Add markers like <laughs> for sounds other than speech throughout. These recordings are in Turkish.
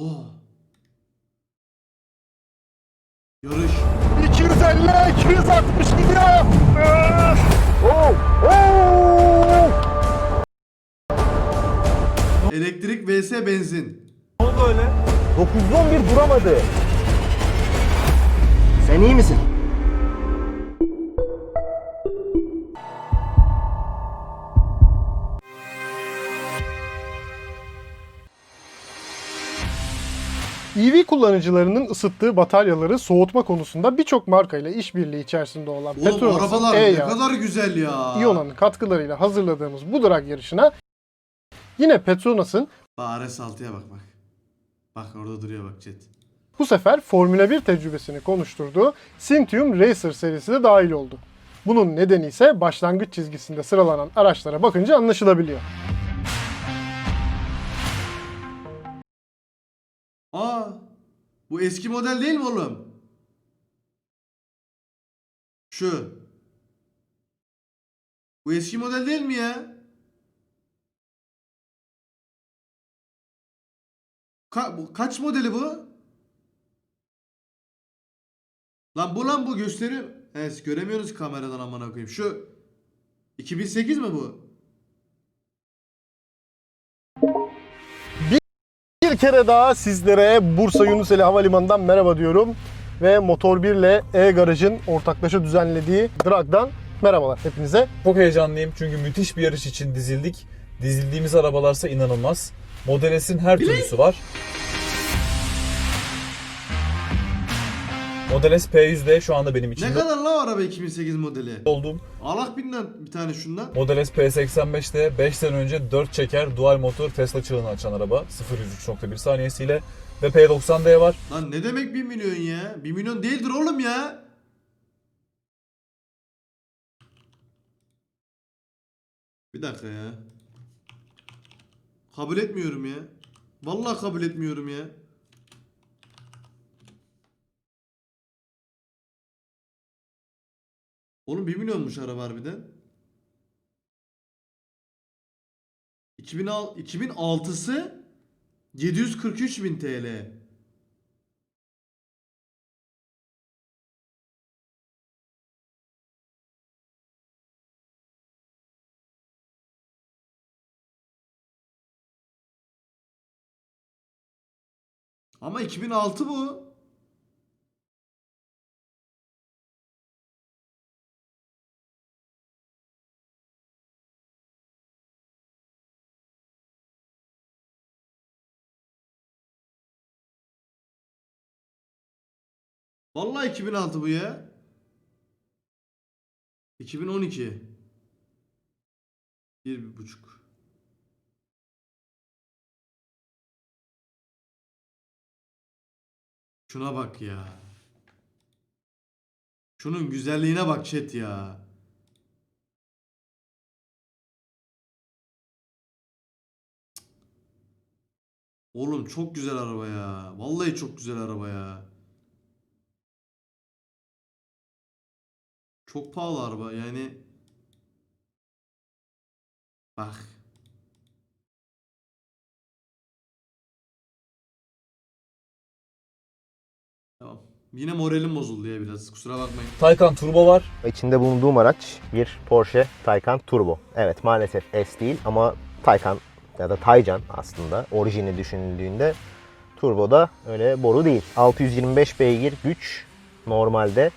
Oh. Yarış. 250, 260 gidiyor. Oh, oh. Elektrik vs benzin. Ne oldu öyle? 911 duramadı. Sen iyi misin? EV E kullanıcılarının ısıttığı bataryaları soğutma konusunda birçok markayla işbirliği içerisinde olan Oğlum Petronas arabalar ne E-Yağ, kadar güzel ya. Iona'nın katkılarıyla hazırladığımız bu drag yarışına yine Petronas'ın Bak RS6'ya bak bak. Bak orada duruyor bak chat. bu sefer Formula 1 tecrübesini konuşturduğu Sintium Racer serisi de dahil oldu. Bunun nedeni ise başlangıç çizgisinde sıralanan araçlara bakınca anlaşılabiliyor. Aa, bu eski model değil mi oğlum? Şu. Bu eski model değil mi ya? Ka- bu, kaç modeli bu? Lan bu lan bu gösteriyor. Evet göremiyoruz kameradan amına koyayım. Şu 2008 mi bu? Bir kere daha sizlere Bursa Yunuseli Havalimanı'ndan merhaba diyorum. Ve Motor 1 ile E-Garaj'ın ortaklaşa düzenlediği Drag'dan merhabalar hepinize. Çok heyecanlıyım çünkü müthiş bir yarış için dizildik. Dizildiğimiz arabalarsa inanılmaz. Model S'in her türlüsü var. Model S P100D şu anda benim Ne içinde kadar lan o araba 2008 modeli? olduğum. Alak binden bir tane şundan. Model S P85'te 5 sene önce 4 çeker dual motor Tesla çığını açan araba 0-103.1 saniyesiyle ve P90D var. Lan ne demek 1 milyon ya? 1 milyon değildir oğlum ya. Bir dakika ya. Kabul etmiyorum ya. Vallahi kabul etmiyorum ya. Oğlum 1 milyonmuş araba harbiden. 2006 2006'sı 743 bin TL. Ama 2006 bu. Vallahi 2006 bu ya. 2012. Bir, bir buçuk. Şuna bak ya. Şunun güzelliğine bak chat ya. Oğlum çok güzel araba ya. Vallahi çok güzel araba ya. Çok pahalı araba yani. Bak. Tamam. Yine moralim bozuldu ya biraz. Kusura bakmayın. Taycan Turbo var. İçinde bulunduğum araç bir Porsche Taycan Turbo. Evet maalesef S değil ama Taycan ya da Taycan aslında orijini düşünüldüğünde Turbo da öyle boru değil. 625 beygir güç normalde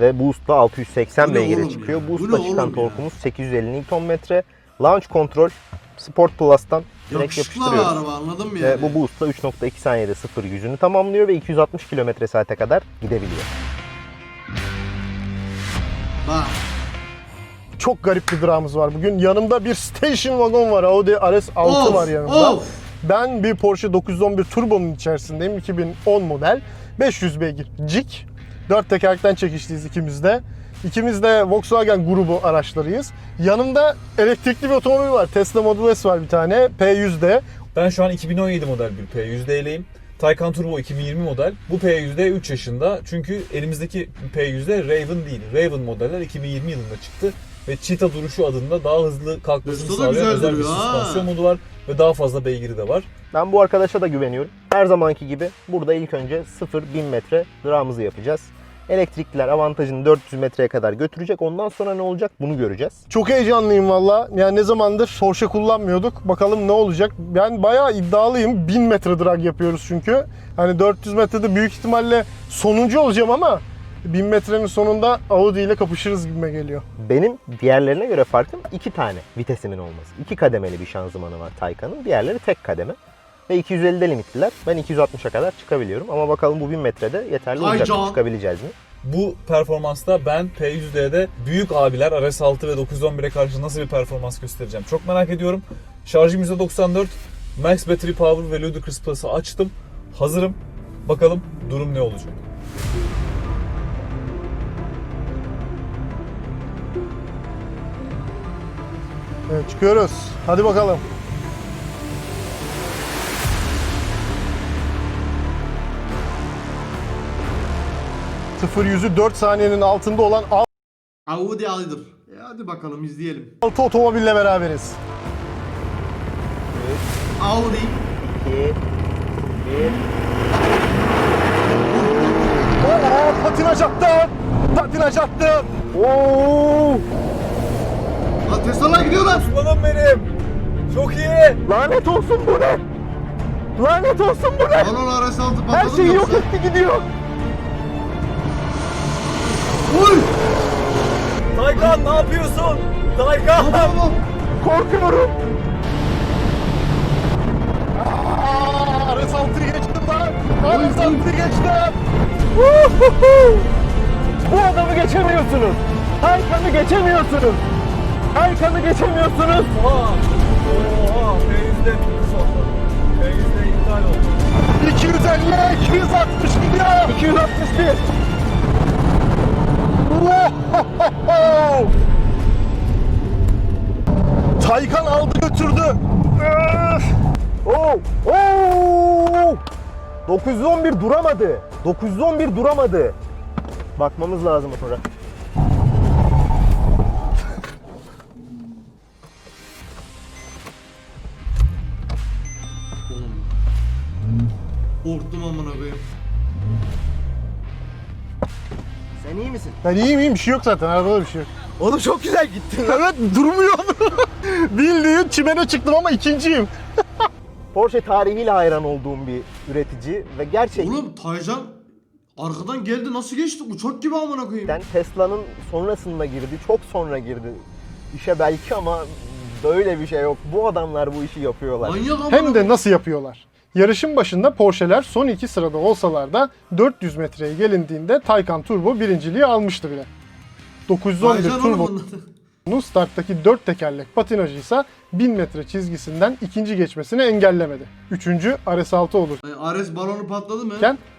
ve Boost'la 680 Bu ne beygire çıkıyor. ya? Boost'la çıkan oğlum ya? torkumuz 850 Nm. Launch Control Sport Plus'tan direkt yapıştırıyoruz. araba anladın mı Ve yani? bu Boost'la 3.2 saniyede 0 yüzünü tamamlıyor ve 260 km saate kadar gidebiliyor. Bak. Çok garip bir dragımız var bugün. Yanımda bir station wagon var. Audi RS6 Of, var yanımda. of. Ben bir Porsche 911 Turbo'nun içerisindeyim. 2010 model. 500 beygir cik. Dört tekerlekten çekişliyiz ikimiz de. İkimiz de Volkswagen grubu araçlarıyız. Yanımda elektrikli bir otomobil var. Tesla Model S var bir tane. P100'de. Ben şu an 2017 model bir P100D'leyim. Taycan Turbo 2020 model. Bu P100D 3 yaşında. Çünkü elimizdeki P100D Raven değil. Raven modeller 2020 yılında çıktı. Ve Cheetah duruşu adında daha hızlı kalkmasını da sağlayan güzel özel bir duruyor ha. süspansiyon modu var. Ve daha fazla beygiri de var. Ben bu arkadaşa da güveniyorum. Her zamanki gibi burada ilk önce 0-1000 metre durağımızı yapacağız. Elektrikliler avantajını 400 metreye kadar götürecek. Ondan sonra ne olacak bunu göreceğiz. Çok heyecanlıyım valla. Yani ne zamandır Porsche kullanmıyorduk. Bakalım ne olacak. Ben bayağı iddialıyım. 1000 metre drag yapıyoruz çünkü. Hani 400 metrede büyük ihtimalle sonuncu olacağım ama 1000 metrenin sonunda Audi ile kapışırız gibime geliyor. Benim diğerlerine göre farkım iki tane vitesimin olması. İki kademeli bir şanzımanı var Taycan'ın. Diğerleri tek kademe. Ve 250'de limitliler. Ben 260'a kadar çıkabiliyorum. Ama bakalım bu 1000 metrede yeterli olacak mı? Çıkabileceğiz mi? Bu performansta ben P100D'de büyük abiler RS6 ve 911'e karşı nasıl bir performans göstereceğim çok merak ediyorum. Şarjım %94, Max Battery Power ve Ludicrous Plus'ı açtım. Hazırım. Bakalım durum ne olacak? Evet çıkıyoruz. Hadi bakalım. Sıfır yüzü 4 saniyenin altında olan Audi Ali'dir. E hadi bakalım izleyelim. 6 otomobille beraberiz. Audi. 2 1 Oo, patinaj attım. Patinaj attım. Oo! Lan Tesla'lar gidiyorlar. Aslanım benim. Çok iyi. Lanet olsun bu ne? Lanet olsun bu ne? Lan onu RS6 patladı Her mı şeyi yok yoksa? etti gidiyor. Uy! Taycan ne yapıyorsun? Taycan. Tamam. Korkuyorum. Aa, RS6'yı geçtim lan. RS6'yı geçtim. Bu adamı geçemiyorsunuz. Taycan'ı geçemiyorsunuz. Taycan'ı geçemiyorsunuz. Oha. Oha. P100'de bitti sonunda. P100'de iptal oldu. 250, 260 gidiyor. 261. <laughs> Taycan aldı götürdü. Oo! Oo! 911 duramadı. 911 duramadı. Bakmamız lazım sonra. Korktum amına koyayım. Sen iyi misin? Ben iyiyim iyiyim bir şey yok zaten arabada bir şey yok. Oğlum çok güzel gittin. Evet durmuyor. <laughs> Bildiğin çimene çıktım ama ikinciyim. <laughs> Porsche tarihiyle hayran olduğum bir üretici ve gerçekten Oğlum Taycan arkadan geldi nasıl geçti? Uçak gibi amına koyayım. Tesla'nın sonrasında girdi. Çok sonra girdi. İşe belki ama böyle bir şey yok. Bu adamlar bu işi yapıyorlar. Manyak amına Hem de koyayım. nasıl yapıyorlar? Yarışın başında Porsche'ler son iki sırada olsalar da 400 metreye gelindiğinde Taycan Turbo birinciliği almıştı bile. 911 Taycan oğlum Turbo'nun starttaki 4 tekerlek patinajı ise 1000 metre çizgisinden ikinci geçmesini engellemedi. Üçüncü RS6 olurken E, Ares balonu patladı mı?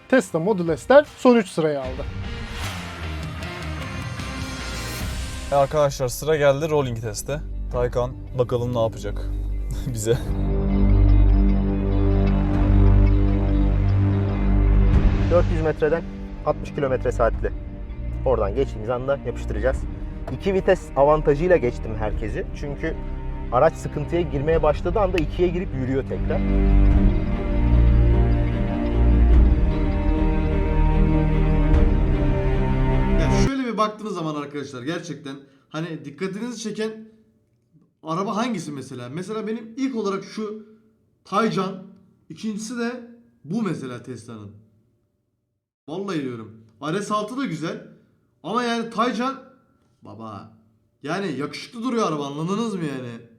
Tesla Model S'ler son 3 sırayı aldı. E arkadaşlar sıra geldi rolling teste. Taycan bakalım ne yapacak <laughs> bize. 400 metreden 60 kilometre saatle. Oradan geçtiğimiz anda yapıştıracağız. İki vites avantajıyla geçtim herkesi. Çünkü araç sıkıntıya girmeye başladığı anda ikiye girip yürüyor tekrar. Şöyle bir baktığınız zaman arkadaşlar gerçekten hani dikkatinizi çeken araba hangisi mesela? Mesela benim ilk olarak şu Taycan, ikincisi de bu mesela Tesla'nın. Vallahi diyorum. RS6 da güzel ama yani Taycan baba yani yakışıklı duruyor araba anladınız mı yani?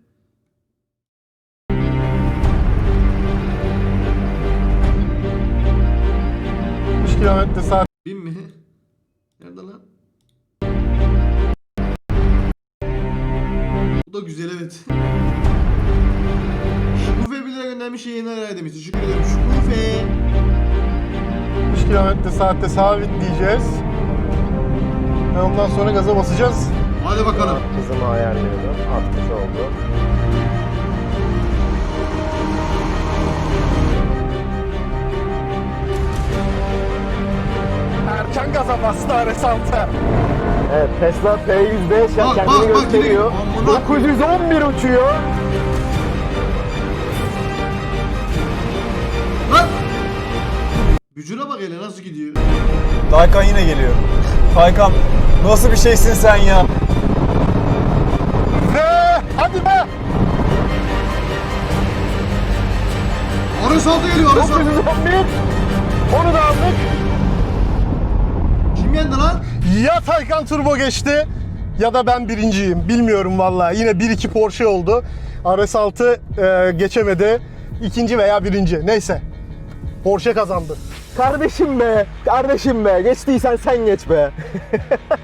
km saat Bin mi? Nerede lan? Bu da güzel evet. Şukufe bile göndermiş yayınlar herhalde demiş. Teşekkür ederim. Şukufe. 60 km saatte sabit diyeceğiz. Ve ondan sonra gaza basacağız. Hadi bakalım. Hızımı ayarlıyorum. 60 oldu. Erken gaza bastı RS6. Evet Tesla P100'de şu an Bak, kendini bak, bak, gösteriyor. yine- Amına 911 uçuyor. Bücüre bak hele nasıl gidiyor. Taycan yine geliyor. Taycan nasıl bir şeysin sen ya? Ve hadi be! Ares altı geliyor Ares altı. 911. Onu da aldık. Kim yendi lan? Ya Taycan Turbo geçti ya da ben birinciyim. Bilmiyorum vallahi. Yine 1-2 Porsche oldu. RS6 e, geçemedi. İkinci veya birinci. Neyse. Porsche kazandı. Kardeşim be, kardeşim be. Geçtiysen sen geç be.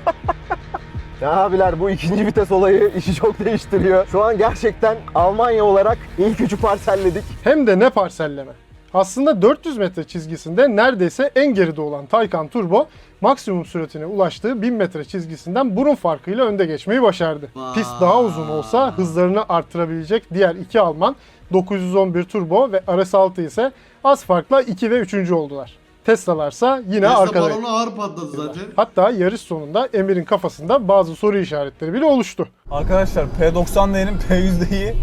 <laughs> ya abiler bu ikinci vites olayı işi çok değiştiriyor. Şu an gerçekten Almanya olarak ilk üçü parselledik. Hem de ne parselleme. Aslında 400 metre çizgisinde neredeyse en geride olan Taycan Turbo maksimum süratine ulaştığı 1000 metre çizgisinden burun farkıyla önde geçmeyi başardı. Pist daha uzun olsa hızlarını arttırabilecek diğer iki Alman 911 Turbo ve RS6 ise az farkla 2 ve 3. oldular. Tesla'larsa yine Tesla arkada. balonu ağır patladı zaten. Hatta yarış sonunda Emir'in kafasında bazı soru işaretleri bile oluştu. Arkadaşlar P90D'nin P100D'yi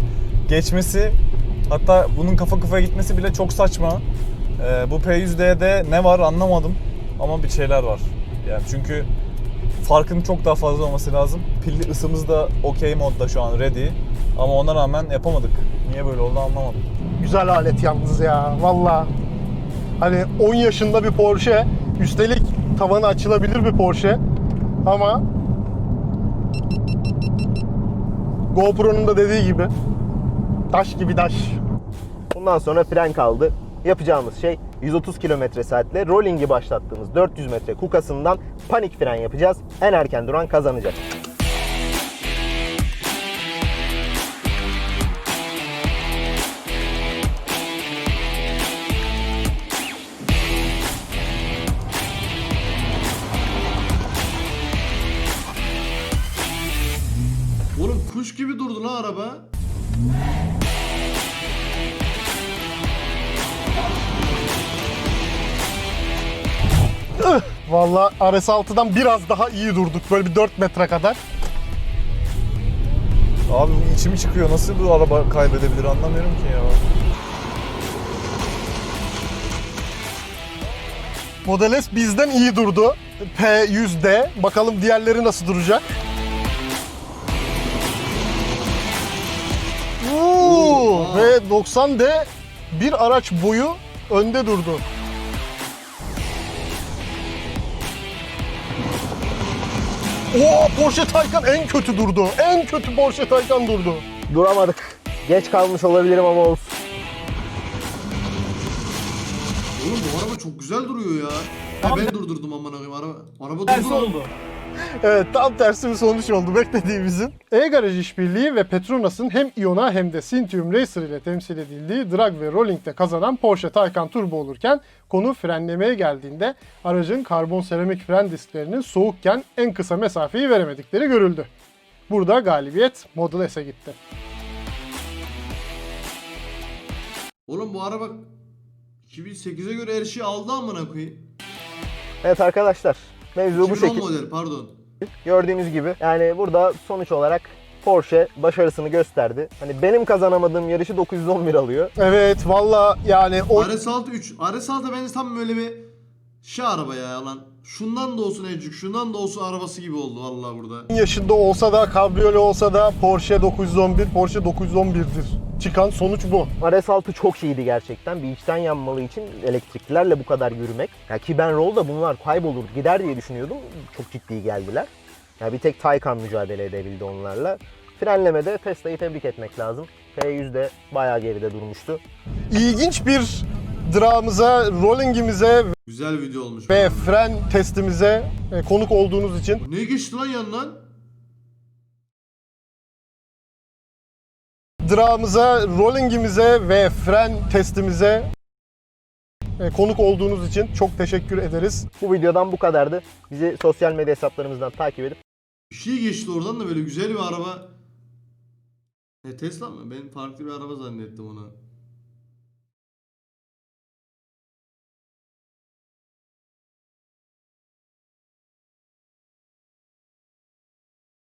geçmesi hatta bunun kafa kafaya gitmesi bile çok saçma. Ee, bu P100D'de ne var anlamadım ama bir şeyler var. Yani çünkü farkın çok daha fazla olması lazım. Pilli ısımız da okey modda şu an ready. Ama ona rağmen yapamadık. Niye böyle oldu anlamadım. Güzel alet yalnız ya valla. Hani 10 yaşında bir Porsche, üstelik tavanı açılabilir bir Porsche. Ama GoPro'nun da dediği gibi taş gibi taş. Bundan sonra fren kaldı. Yapacağımız şey 130 km saatle rolling'i başlattığımız 400 metre kukasından panik fren yapacağız. En erken duran kazanacak. Oğlum kuş gibi durdu lan araba. Valla RS6'dan biraz daha iyi durduk. Böyle bir 4 metre kadar. Abi bu içimi çıkıyor. Nasıl bu araba kaybedebilir anlamıyorum ki ya. Model S bizden iyi durdu. P100D. Bakalım diğerleri nasıl duracak. Oo, ve 90D bir araç boyu önde durdu. Oo, Porsche Taycan en kötü durdu. En kötü Porsche Taycan durdu. Duramadık. Geç kalmış olabilirim ama olsun. Oğlum bu araba çok güzel duruyor ya. Ha, ben durdurdum amına koyayım araba. Araba durdu. lan. <laughs> Evet tam tersi bir sonuç oldu beklediğimizin. E-Garaj işbirliği ve Petronas'ın hem Iona hem de Sintium Racer ile temsil edildiği drag ve rolling'de kazanan Porsche Taycan Turbo olurken konu frenlemeye geldiğinde aracın karbon seramik fren disklerinin soğukken en kısa mesafeyi veremedikleri görüldü. Burada galibiyet Model S'e gitti. Oğlum bu araba 2008'e göre her şeyi aldı amına koyayım. Evet arkadaşlar. Mevzu bu 2010 şekilde. model pardon. Gördüğünüz gibi yani burada sonuç olarak Porsche başarısını gösterdi. Hani benim kazanamadığım yarışı 911 alıyor. Evet valla yani o RS6 3. RS6 bence tam böyle bir şey araba ya lan. Şundan da olsun Ecük, şundan da olsun arabası gibi oldu vallahi burada. yaşında olsa da kabriyole olsa da Porsche 911 Porsche 911'dir. Çıkan sonuç bu. RS6 çok iyiydi gerçekten. Bir içten yanmalı için elektriklilerle bu kadar yürümek. Ya ki ben Roll'da bunlar kaybolur gider diye düşünüyordum. Çok ciddi geldiler. Ya bir tek Taycan mücadele edebildi onlarla. Frenlemede Tesla'yı tebrik etmek lazım. P100 de bayağı geride durmuştu. İlginç bir drağımıza, rollingimize Güzel video olmuş. ve fren testimize e, konuk olduğunuz için Ne geçti lan yandan? Drağımıza, rollingimize ve fren testimize e, konuk olduğunuz için çok teşekkür ederiz. Bu videodan bu kadardı. Bizi sosyal medya hesaplarımızdan takip edip Bir şey geçti oradan da böyle güzel bir araba. E Tesla mı? Ben farklı bir araba zannettim onu.